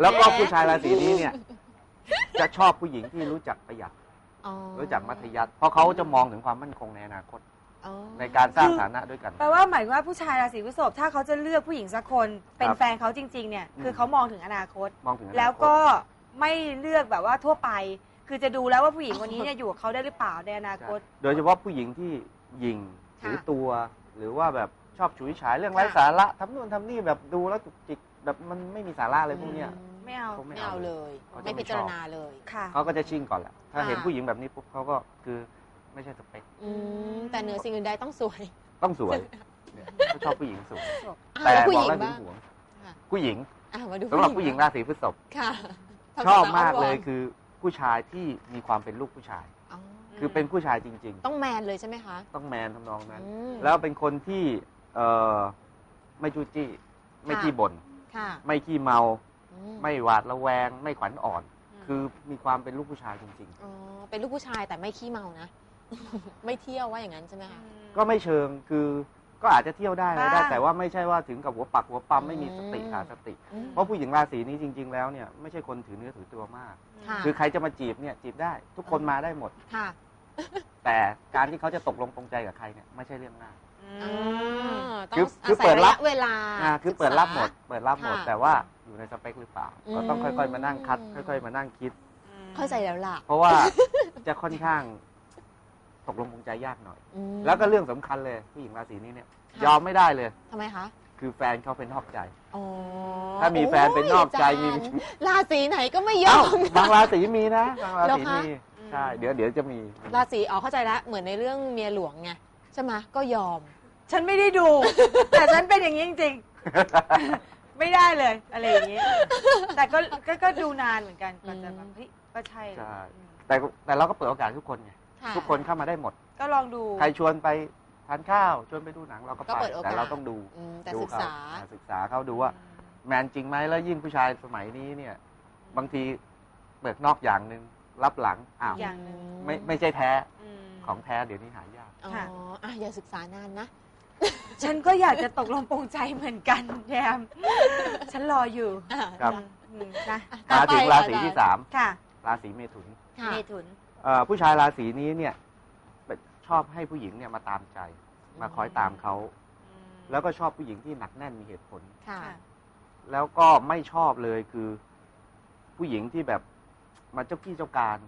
แล้วก็ผู้ชายราศีนี้เนี่ย จะชอบผู้หญิงที่รู้จักประหยัด อ๋อรู้จักมัธยัติเพราะเขาจะมองถึงความมั่นคงในอนาคต อ๋อ ในการสร้างฐานะด้วยกัน แปลว่าหมายว่าผู้ชายราศีพฤษภถ้าเขาจะเลือกผู้หญิงสักคน เป็นครับแฟนเขาจริง ๆ เนี่ยอืมคือเขามองถึงอนาคต มองถึงอนาคต แล้วก็ไม่เลือกแบบว่าทั่วไป คือจะดูแล้วว่าผู้หญิงคนนี้เนี่ยอยู่กับเขาได้หรือเปล่าในอนาคตใช่โดยเฉพาะผู้หญิงที่หยิงค่ะถือตัว หรือว่าแบบชอบฉุยฉายเรื่องไร้สาระทำนู่นทำนี่แบบดูแล้วจุกจิก แบบมันไม่มีสาระเลยพวกเนี้ย ไม่เอาเขาไม่เอาเลย เขาจะไม่ไม่พิจารชอบณาเลย ค่ะ เขาก็จะชิ่งก่อนแหละถ้าค่ะ เห็นผู้หญิงแบบนี้ปุ๊บเขาก็คือไม่ใช่สเปคอืมแต่เหนือสิ่งอื่นใดต้องสวยต้องสวยเนี่ยเขาชอบผู้หญิงสวยอะแต่แล้วผู้บหอกญิงแล้วถึบ้างงหวงค่ะ ผู้หญิงอะมาดูสำหรับผู้หญิงราศีพฤษภค่ะชอบมากทำสวเลยคือผู้ชายที่มีความเป็นลูกผู้ชายอ๋อคือเป็นผู้ชายจริง ต้องแมนเลยใช่ไหมคะๆ ต้องแมนทำนองนั้น อืม แล้วเป็นคนที่เอ่อไม่จู้จี้ ไม่ค่ะ ขี้บ่น ค่ะ ไม่ขี้เมา อืไม่หวาดระแวง ไม่ขวัญอ่อน คือมีความเป็นลูกผู้ชายจริง อ๋อเป็นลูกผู้ชายแต่ไม่ขี้เมานะ ไม่เที่ยวว่าอย่างนั้นใช่ไหมคะ ๆ ก็ไม่เชิงคือก็อาจจะเที่ยวได้อะไรได้ บ้าง แต่ว่าไม่ใช่ว่าถึงกับหัวปักหัวปั๊มไม่มีสติอืม ขาดสติ อืม เพราะผู้หญิงราศีนี้จริง ๆ แล้วเนี่ยไม่ใช่คนถือเนื้อถือตัวมาก ค่ะ คือใครจะมาจีบเนี่ยจีบได้ ทุกคนมาได้หมด ค่ะ แต่การที่เขาจะตกลงปรงใจกับใครเนี่ยไม่ใช่เรื่องง่าย อ่าต้อคืงอคืออาศัเปิยดระรัยะบเวลาอ่าคือเปิดรับหมดเปิดรับหมด ค่ะแต่ว่าอยู่ในสเปคหรือเปล่า อืม ก็ต้องค่อยๆมานั่งคัด ค่อย ๆ มานั่งคิดเข้าใจแล้วล่ะเพราะว่าจะค่อนข้างตกลงปรงใจยากหน่อย อืม แล้วก็เรื่องสำคัญเลยผู้หญิงราศีนี้เนี่ย ค่ะ ยอมไม่ได้เลย ทำไมคะคือแฟนเขาเป็นนอกใจ อ๋อถ้ามีแฟนเป็นนอกใจมี โยอาจารย์ราศีไหนก็ไม่ยเอ้าอมบางราศีมีนะบางราศีเหรอคะมีใช่เดี๋ยวเดี๋ยวจะมี ราศีอ๋อเข้าใจแล้วเหมือนในเรื่องเมียหลวงไงใช่ไหมก็ยอม ฉันไม่ได้ดู แต่ฉันเป็นอย่างนี้จริงๆ ไม่ได้เลย อะไรอย่างนี้ แต่ก็ก็ก็ดูนานเหมือนกันกว่าจะแบบเฮ้ยก็ใช่ใช่ อืมแต่แต่เราก็เปิดโอกาสให้ทุกคนไงค่ะทุกคนเข้ามาได้หมด ก็ลองดู ใครชวนไปทานข้าว ชวนไปดูหนังเราก็ก็ไปเปิดโอกาส แต่เราต้องดูอืมแต่ดูศึกเขาษาอ่าศึกษาเขาดูว่า แมนจริงไหมแล้วยิ่งผู้ชายสมัยนี้เนี่ย บางทีเปิดนอกอย่างหนึ่งรับหลังอ้าวอย่างหนึ่ง ไม่ไม่ใช่แท้ม ของแท้เดี๋ยวนี้หายาก อ๋อค่ะ อะอย่าศึกษานานนะ ฉันก็อยากจะตกลงปรงใจเหมือนกันแยมฉันรออยู่ครับ อืมนะต่อมาไปถึงราศีอาจารย์ที่สามค่ะ ราศีเมถุนค่ะ เมถุน เอ่อผู้ชายราศีนี้เนี่ยเป็นชอบให้ผู้หญิงเนี่ยมาตามใจ มาคอยตามเขา แล้วก็ชอบผู้หญิงที่หนักแน่นมีเหตุผล ค่ะค่ะแล้วก็ไม่ชอบเลยคือผู้หญิงที่แบบมาเจ้ากี้เจ้าการ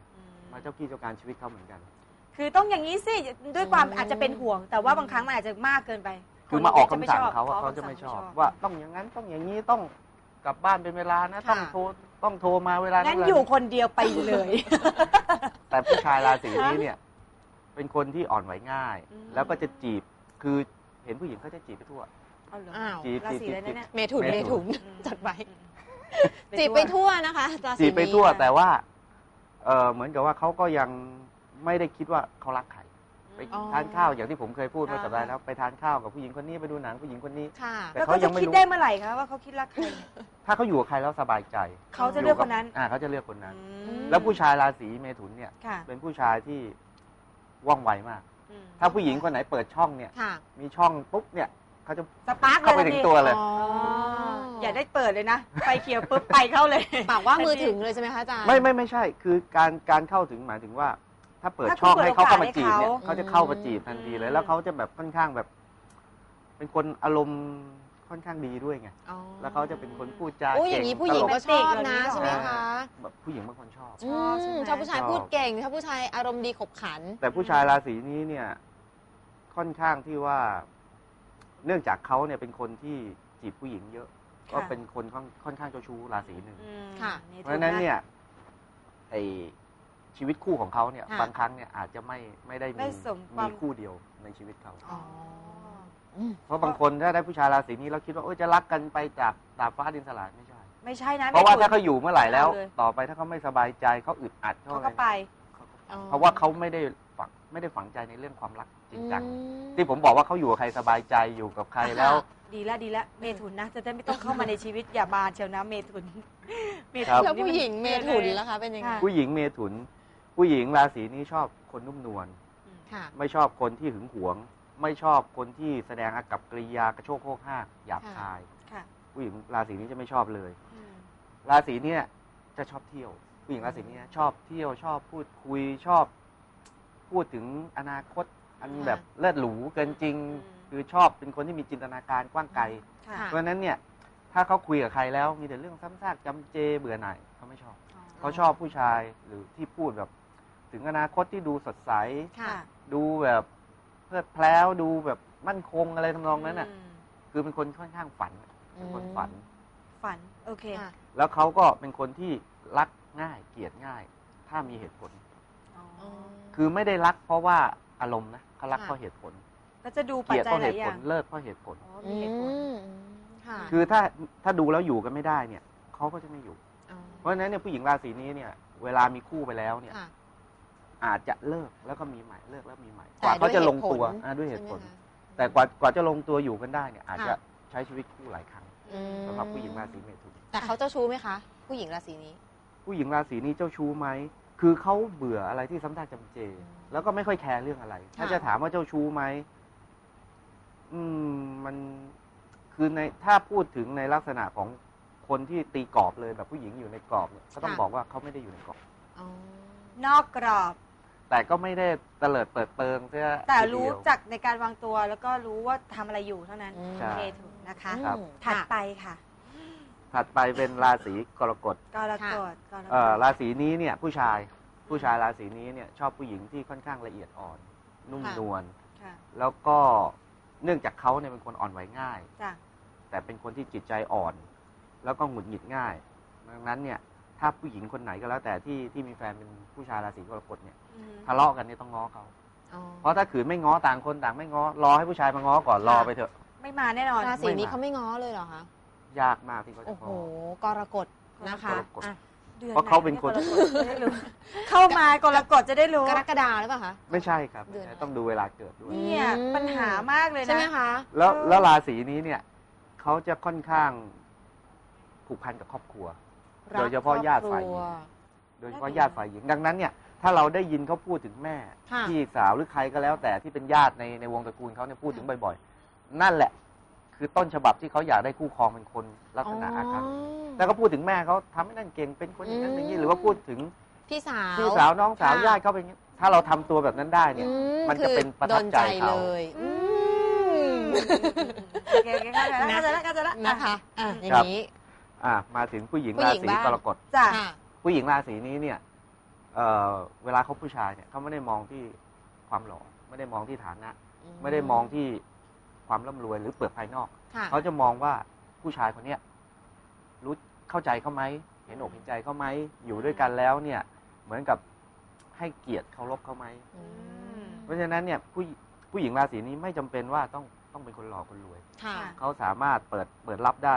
มาเจ้ากี้เจ้าการชีวิตเขาเหมือนกัน คือต้องอย่างนี้สิด้วยความอืมอาจจะเป็นห่วง แต่ว่าบางครั้งมันอาจจะมากเกินไปคือมาออกคำนสั่งจะเขาอะอเขาคำจะสั่งไม่ชอบไม่ว่าต้องอย่างนั้นต้องอย่างนี้ต้องกลับบ้านเป็นเวลานะต้องโทรต้องโทรมาเวลางั้นเวลาอยู่คนเดียวไปเลย แต่ผู้ชายราศีนี้เนี่ย เป็นคนที่อ่อนไหวง่ายอืมแล้วก็จะจีบคือเห็นผู้หญิงเขาจะจีบไปทั่วเอาเหรออ้าวจีบราจีบศีจีอะไรบนะเนี่ยเมถุนเมเมถุถุนนจดไว้จีบไปทั่วนะคะราศีจีบไปทั่วนี้แต่ว่า เออเหมือนกับว่าเขาก็ยัง ไม่ได้คิดว่าเขารักใครไปอ๋อ ทานข้าวอย่างที่ผมเคยพูดเมื่ออ่าสัปดาห์แล้วไปทานข้าวกับผู้หญิงคนนี้ไปดูหนังผู้หญิงคนนี้ ค่ะ แต่แล้วเขาเขายัจะงไม่คิดรู้ ได้เมื่อไหร่คะว่าเขาคิดรักใครเนี่ยถ้าเขาอยู่กับใครแล้วสบายใจเขาจะเลือกคนนั้นอ่าเขาจะเลือกคนนั้นอืมแล้วผู้ชายราศีเมถุนเนี่ย ค่ะเป็นผู้ชายที่ว่องไวมาก อืมถ้าผู้หญิงคนไหนเปิดช่องเนี่ย ค่ะมีช่องปุ๊บเนี่ยเขาจะสปาร์กเข้าไปถึงตัวเลย อ๋ออย่าได้เปิดเลยนะไฟเขียวปุ๊บไปเข้าเลย ปากว่ามือถึงเลยใช่ไหมคะอาจารย์ ไม่ไม่ไม่ใช่ คือการการเข้าถึงหมายถึงว่า ถ้าเปิดถ้าคุณช่องเปิดให้เขาเข้ามาโอกาสจีบเนี่ยให้เขา เขาจะเข้ามาจีบทันทีเลยอืมแล้วเขาจะแบบค่อนข้างแบบ เป็นคนอารมณ์ค่อนข้างดีด้วยไงอ๋อแล้วเขาจะเป็นคนพูดจาโอ้ยอเก่ย่างงนี้ผู้หญิงตลก็ชอบนะตลกใช่ไหมคะแบบผู้หญิงบางคนชอบอืชอบใช่มไหมชอบผู้ชายชอบพูดเก่งชอบผู้ชายอารมณ์ดีขบขัน แต่ผู้ชายราศีนี้เนี่ย ค่อนข้างที่ว่า เนื่องจากเขาเนี่ยเป็นคนที่จีบผู้หญิงเยอะค่ะก็เป็นคนค่อนค่อนข้างเจ้าชู้ราศีหนึ่ง อืมค่ะมีเพราะฉะนั้นเนี่ยไอ ชีวิตคู่ของเขาเนี่ยค่ะบางครั้งเนี่ยอาจจะไม่ไม่ได้มีไม่สมความีมคู่เดียวในชีวิตเขา อ๋ออืมเพราะบางคนถ้าได้ผู้ชายราศีนี้เราคิดว่าโอ้ยจะรักกันไปจากดาบฟ้าดินสลายไม่ใช่ ไม่ใช่นะเพราะว่าไม่ถ้าถูเขาอยู่เมื่อไหร่แล้ว เอาเลย ต่อไปถ้าเขาไม่สบายใจเขาอึดอัดเขาเขาอะไรก็ไป อ๋อเพราะว่าเขาไม่ได้ฝังไม่ได้ฝังใจในเรื่องความรักจริงจังอืมที่ผมบอกว่าเขาอยู่กับใครสบายใจอยู่กับใครแล้ว ดีแล้วดีแล้วเมถุนนะ จะได้ไม่ต้องเข้ามาในชีวิตอย่าบานเชียวนะ เมถุน เมครัถุบนแล้วนี่ผู้มันหญิงเมถุนล่ะคะเป็นยังไง ค่ะ ผู้หญิงเมถุน ผู้หญิงราศีนี้ชอบคนนุ่มนวลค่ะ ไม่ชอบคนที่หึงหวง ไม่ชอบคนที่แสดงอากับกริยากระโชกโคกห้ากหยาบคาย ค่ะ ผู้หญิงราศีนี้จะไม่ชอบเลย อืมราศีเนี้ยจะชอบเที่ยว ผู้หญิงราศีเนี้ยชอบเที่ยวชอบพูดคุยชอบ พูดถึงอนาคต อันค่ะแบบเลิศหรูเกินจริง อืม คือชอบเป็นคนที่มีจินตนาการกว้างไกล ค่ะค่ะเพราะฉะนั้นเนี่ย ถ้าเขาคุยกับใครแล้วมีแต่เรื่องซ้ำซากจำเจเบื่อหน่ายเขาไม่ชอบ เขาชอบผู้ชายหรือที่พูดแบบ ถึงอนาคตที่ดูสดใส ค่ะดูแบบเพลิดเพล้วดูแบบมั่นคงอะไรทำนองนั้นน่ะอืมคือเป็นคนค่อนข้างฝันเป็นคนฝัน ฝัน โอเค ค่ะ แล้วเขาก็เป็นคนที่รักง่ายเกลียดง่าย ถ้ามีเหตุผล อ๋อคือไม่ได้รักเพราะว่าอารมณ์นะเขารักค่ะ เพราะเหตุผล ก็จะดูเกปัจลียดจัเพยราะหเหลายตุอผย่าลงเลิศเพราะเหตุผล อ๋อมีเหตุผลอืมค่ะคือถ้าถ้าดูแล้วอยู่กันไม่ได้เนี่ยเขาก็จะไม่อยู่อ๋อเพราะฉะนั้นเนี่ยผู้หญิงราศีนี้เนี่ย เวลามีคู่ไปแล้วเนี่ย ค่ะ อาจจะเลิกแล้วก็มีใหม่เลิกแล้วมีใหม่กแต่ว่าเขาจะลงตัวด้วยเหตุผลอ่าด้วยเหตุผลใช่ไมคะแต่กว่ากว่าจะลงตัวอยู่กันได้เนี่ย อาจจะค่ะใช้ชีวิตคู่หลายครั้งอืมสำหรับผู้หญิงราศีเมถุนแต่เขาเจ้าชู้ไหมคะ ผู้หญิงราศีนี้ ผู้หญิงราศีนี้เจ้าชู้ไหมคือเขาเบื่ออะไรที่ซ้ำซากจำเจอืมแล้วก็ไม่ค่อยแคร์เรื่องอะไร ถ้าค่ะจะถามว่าเจ้าชู้ไหมอืมมันคือในถ้าพูดถึงในลักษณะของคนที่ตีกรอบเลยแบบผู้หญิงอยู่ในกรอบเนี่ยก็ต้องบอกว่าเขาไม่ได้อยู่ในกรอบอ๋อนอกกรอบ แต่ก็ไม่ได้เตลิดเปิดเปิงเสียแต่ทีรู้เดียวจักในการวางตัวแล้วก็รู้ว่าทำอะไรอยู่เท่านั้นอืมใช่โอเคถูกนะคะ ครับอืมถัดค่ะไปค่ะถัดไปเป็นราศีกรกฎกรกฎกรกเอ่อฎราศีนี้เนี่ยผู้ชายผู้ชายราศีนี้เนี่ยชอบผู้หญิงที่ค่อนข้างละเอียดอ่อน นุ่มค่ะ นวลค่ะแล้วก็เนื่องจากเขาเนี่ยเป็นคนอ่อนไหวง่าย จ้ะแต่เป็นคนที่จิตใจอ่อน แล้วก็หงุดหงิดง่าย ดังนั้นเนี่ย ถ้าผู้หญิงคนไหนก็แล้ว แต่ที่ที่มีแฟนเป็นผู้ชายราศีกรกฎเนี่ยอืมทะเลาะกันเนี่ยต้องง้อเขา อ๋อเพราะถ้าขืนไม่ง้อต่างคนต่างไม่ง้อรอให้ผู้ชายมาง้อก่อนรอไปเถอะ ไม่มาแน่นอน ราศีนี้ไม่มาเขาไม่ง้อเลยเหรอคะยากมากที่เขาจะโอ้โหง้อ กรกฎนะคะกรกฎ อะดือนเพราะเขาเป็นคนไหยกรกฎจะได้รู้เข้ามากรกฎจะได้รู้ กรกฎาหรือเปล่าคะ ไม่ใช่ครับเดือนอะไร ต้องดูเวลาเกิดด้วย เนี่ย อืม ปัญหามากเลยนะ ใช่ไหมคะ แล้วเออแล้วราศีนี้เนี่ยเขาจะค่อนข้างผูกพันกับครอบครัว โดยเฉพาะญาติฝ่ายหญิงรักครอบครัวโดยเฉพาะญาติฝ่ายหญิง ดังนั้นเนี่ยถ้าเราได้ยินเขาพูดถึงแม่ค่ะ พี่สาวหรือใครก็แล้ว แต่ที่เป็นญาติในในวงตระกูลเขาเนี่ยพูดถึงบ่อยๆ นั่นแหละ คือต้นฉบับที่เขาอยากได้คู่ครองเป็นคนลักษณะอาคันแล้วก็พูดถึงแม่เขาทำให้นั่นเก่งเป็นคนอย่างนั้นอย่างนี้หรือว่าพูดถึง พี่สาว พี่สาวน้องสาวค่ะ ญาติเขาเป็นอย่างนี้ถ้าเราทำตัวแบบนั้นได้เนี่ย อืมันจะเป็นประทับใจคือโดนเขา เลยอืม โอเคโอเคเข้าใจแล้วเข้าใจแล้วเข้าใจแล้วนะคะอะอย่าครับงนี้ อะมาถึงผู้หญิงผู้ราหญิงศีบ้างกรกฎจ้ะค่ะผู้หญิงราศีนี้เนี่ยเอ่อเวลาเขาผู้ชายเนี่ยเขาไม่ได้มองที่ความหล่อไม่ได้มองที่ฐานะ ไม่ได้มองที่ความร่ำรวยหรือเปลือกภายนอก ค่ะ เขาจะมองว่าผู้ชายคนเนี้ยรู้เข้าใจเขาไหมเห็นอกเห็นใจเขาไหมอยู่ด้วยกันแล้วเนี่ย เหมือนกับให้เกียรติเคารพเขาไหม อืม เพราะฉะนั้นเนี่ยผู้ผู้หญิงราศีนี้ไม่จำเป็นว่าต้องต้องเป็นคนหล่อคนรวย ค่ะเขาสามารถเปิดเปิดรับได้